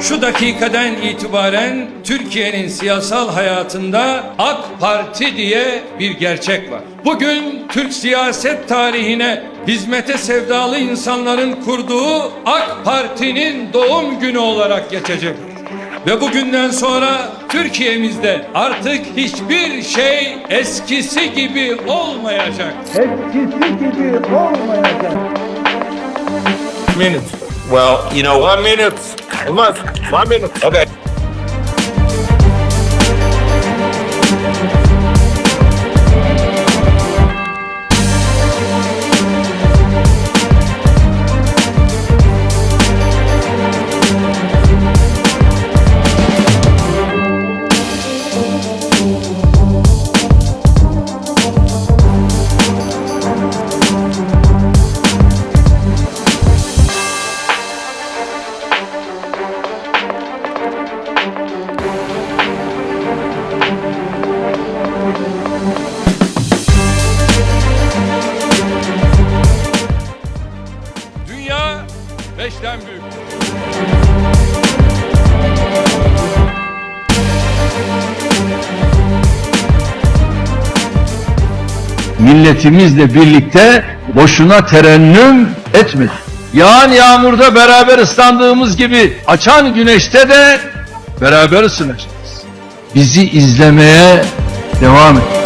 Şu dakikadan itibaren Türkiye'nin siyasal hayatında AK Parti diye bir gerçek var. Bugün Türk siyaset tarihine hizmete sevdalı insanların kurduğu AK Parti'nin doğum günü olarak geçecek. Ve bugünden sonra Türkiye'mizde artık hiçbir şey eskisi gibi olmayacak. eskisi gibi olmayacak. minutes. Well, you know, one minute. Olmaz. One minute. Okay. Beşten büyük. milletimizle birlikte boşuna terennüm etmedik. Yağan yağmurda beraber ıslandığımız gibi açan güneşte de beraber ısınacağız. Bizi izlemeye devam et.